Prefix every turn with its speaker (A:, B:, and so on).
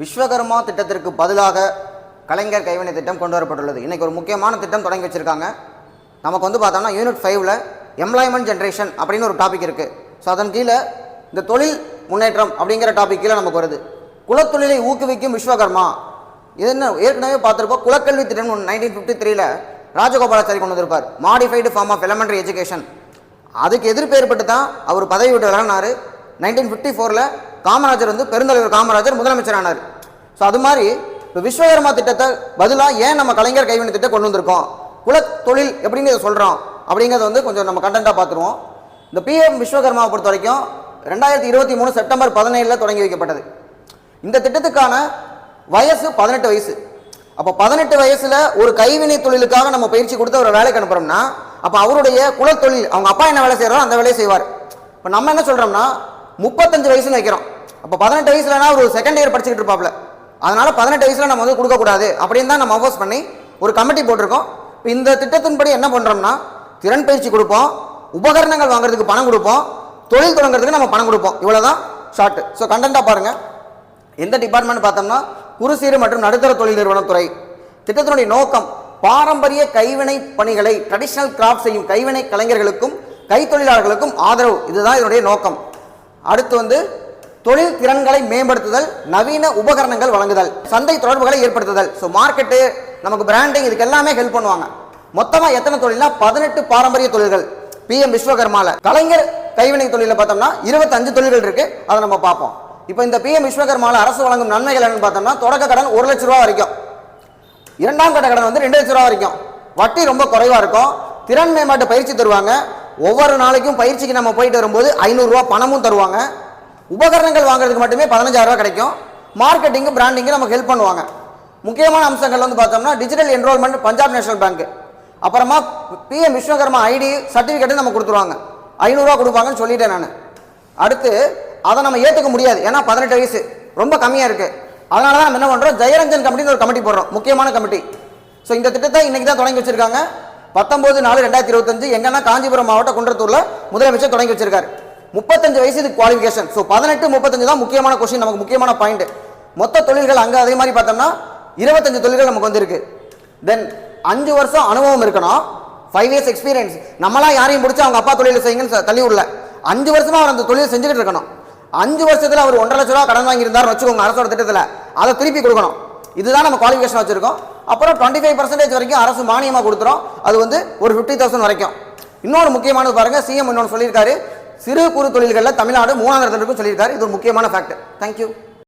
A: விஸ்வகர்மா திட்டத்திற்கு பதிலாக கலைஞர் கைவினை திட்டம் கொண்டு வரப்பட்டுள்ளது. இன்றைக்கி ஒரு முக்கியமான திட்டம் தொடங்கி வச்சிருக்காங்க. நமக்கு வந்து பார்த்தோம்னா யூனிட் ஃபைவ்ல எம்ப்ளாய்மெண்ட் ஜென்ரேஷன் அப்படின்னு ஒரு டாபிக் இருக்குது ஸோ அதன் கீழே இந்த தொழில் முன்னேற்றம் அப்படிங்கிற டாபிக் கீழே நமக்கு வருது. குலத்தொழிலை ஊக்குவிக்கும் விஸ்வகர்மா. இது என்ன? ஏற்கனவே பார்த்துருப்போம் குலக்கல்வி திட்டம் நைன்டீன் ஃபிஃப்டி த்ரீல ராஜகோபாலாச்சாரி கொண்டு வந்திருப்பார். Modified form of elementary education அதுக்கு எதிர்ப்பு ஏற்பட்டு தான் அவர் பதவி விட்டு விலகினார். நைன்டீன் ஃபிஃப்டி ஃபோரில் காமராஜர் வந்து பெருந்தலைவர் காமராஜர் முதலமைச்சர் ஆனார் ஸோ அது மாதிரி இப்போ விஸ்வகர்மா திட்டத்தை பதிலாக ஏன் நம்ம கலைஞர் கைவினை திட்டம் கொண்டு வந்திருக்கோம்? குல தொழில் எப்படின்னு இதை சொல்கிறோம் அப்படிங்கிறத வந்து கொஞ்சம் நம்ம கண்டென்ட்டாக பார்த்துருவோம். இந்த பிஎம் விஸ்வகர்மாவை பொறுத்த வரைக்கும் ரெண்டாயிரத்தி இருபத்தி மூணு செப்டம்பர் பதினேழில் தொடங்கி வைக்கப்பட்டது. இந்த திட்டத்துக்கான வயசு பதினெட்டு வயசு. அப்போ பதினெட்டு வயசில் ஒரு கைவினை தொழிலுக்காக நம்ம பயிற்சி கொடுத்து அவரை வேலைக்கு அனுப்புகிறோம்னா அப்போ அவருடைய குலத்தொழில் அவங்க அப்பா என்ன வேலை செய்கிறாரோ அந்த வேலையை செய்வார். இப்போ நம்ம என்ன சொல்கிறோம்னா முப்பத்தஞ்சு வயசுன்னு வைக்கிறோம். அப்போ பதினெட்டு வயசுலனா ஒரு செகண்ட் இயர் படிச்சுக்கிட்டு இருப்பாப்ல. அதனால பதினெட்டு வயசுல நம்ம வந்து கொடுக்கக்கூடாது. அப்படின்னு தான் நம்ம அஃபோர்ஸ் பண்ணி ஒரு கமிட்டி போட்டிருக்கோம். இப்போ இந்த திட்டத்தின்படி என்ன பண்றோம்னா திறன் பயிற்சி கொடுப்போம். உபகரணங்கள் வாங்குறதுக்கு பணம் கொடுப்போம். தொழில் தொடங்குறதுக்கு நம்ம பணம் கொடுப்போம். இவ்வளவுதான் ஷார்ட் ஸோ கண்டென்ட்டாக பாருங்க. எந்த டிபார்ட்மெண்ட் பார்த்தோம்னா குறு சிறு மற்றும் நடுத்தர தொழில் நிறுவனத்துறை. திட்டத்தினுடைய நோக்கம் பாரம்பரிய கைவினை பணிகளை ட்ரெடிஷ்னல் கிராஃப்ட் செய்யும் கைவினை கலைஞர்களுக்கும் கைத்தொழிலாளர்களுக்கும் ஆதரவு. இதுதான் இதனுடைய நோக்கம். அடுத்து வந்து தொழில் திறன்களை மேம்படுத்துதல் நவீன உபகரணங்கள் வழங்குதல் சந்தை தொடர்புகளை ஏற்படுத்துதல். ஸோ மார்க்கெட்டு நமக்கு பிராண்டிங் இதுக்கு எல்லாமே ஹெல்ப் பண்ணுவாங்க. மொத்தமாக எத்தனை தொழில்னா பதினெட்டு பாரம்பரிய தொழில்கள். பிஎம் விஸ்வகர்மாவில் கலைஞர் கைவினை தொழிலில் பார்த்தோம்னா இருபத்தஞ்சு தொழில்கள் இருக்குது அதை நம்ம பார்ப்போம். இப்போ இந்த பிஎம் விஸ்வகர்மால அரசு வழங்கும் நன்மைகள் என்னன்னு பார்த்தோம்னா தொடக்க கடன் ஒரு லட்ச ரூபா வரைக்கும். இரண்டாம் கட்ட கடன் வந்து ரெண்டு லட்ச ரூபா வரைக்கும். வட்டி ரொம்ப குறைவாக இருக்கும். திறன் மேம்பாட்டு பயிற்சி தருவாங்க. ஒவ்வொரு நாளைக்கும் பயிற்சிக்கு நம்ம போயிட்டு வரும்போது ஐநூறுரூவா பணமும் தருவாங்க. உபகரணங்கள் வாங்குறதுக்கு மட்டுமே பதினஞ்சாயிரரூவா கிடைக்கும். மார்க்கெட்டிங்கு பிராண்டிங்கு நமக்கு ஹெல்ப் பண்ணுவாங்க. முக்கியமான அம்சங்கள் வந்து பார்த்தோம்னா digital enrolment Punjab National Bank அப்புறமா பிஎம் விஸ்வகர்மா ஐடி சர்டிஃபிகேட்டும் நம்ம கொடுத்துருவாங்க. ஐநூறுரூவா கொடுப்பாங்கன்னு சொல்லிட்டேன் நான். அடுத்து அதை நம்ம ஏற்றுக்க முடியாது. ஏன்னா பதினெட்டு வயசு. ரொம்ப கம்மியாக இருக்குது அதனால தான் நம்ம என்ன பண்ணுறோம் ஜெயரஞ்சன் கமிட்டின்னு ஒரு கமிட்டி போடுறோம். முக்கியமான கமிட்டி. ஸோ இந்த திட்டத்தை இன்றைக்கி தான் தொடங்கி வச்சுருக்காங்க. பத்தொம்போது நாலு ரெண்டாயிரத்தி இருபத்தஞ்சு எங்கன்னா காஞ்சிபுரம் மாவட்டம் குன்றத்தூர்ல முதலமைச்சர் தொடங்கி வச்சிருக்காரு. முப்பத்தஞ்சு வயசு இது குவாலிஃபிகேஷன் ஸோ பதினெட்டு முப்பத்தஞ்சு தான் முக்கியமான கொஸ்டின் நமக்கு முக்கியமான பாயிண்ட் மொத்த தொழில்கள் அங்கே அதே மாதிரி பார்த்தோம்னா இருபத்தஞ்சு தொழில்கள் நமக்கு வந்திருக்கு. தென் அஞ்சு வருஷம் அனுபவம் இருக்கணும். ஃபைவ் இயர்ஸ் எக்ஸ்பீரியன்ஸ் நம்மளாம் யாரையும் பிடிச்சி அவங்க அப்பா தொழில் செய்யுங்கன்னு தள்ளி விடல. அஞ்சு வருஷமா அவர் அந்த தொழில் செஞ்சுக்கிட்டு இருக்கணும். அஞ்சு வருஷத்தில் அவர் ஒன்றரை லட்ச ரூபா கடன் வாங்கியிருந்தாருன்னு வச்சுக்கோங்க அரசோட திட்டத்தில். அதை திருப்பி கொடுக்கணும். இதுதான் நம்ம குவாலிஃபிகேஷன் வச்சிருக்கோம். அப்புறம் டுவெண்ட்டி ஃபைவ் பர்சன்டேஜ் வரைக்கும் அரசு மானியமாக கொடுத்துரும் அது வந்து ஒரு ஃபிஃப்டி தௌசண்ட் வரைக்கும். இன்னொரு முக்கியமானது பாருங்க சிஎம் இன்னொன்று சொல்லியிருக்காரு. சிறு குறு தொழில்களில் தமிழ்நாடு மூணாவது இடத்துல சொல்லியிருக்காரு. இது ஒரு முக்கியமான ஃபேக்ட் தேங்க்யூ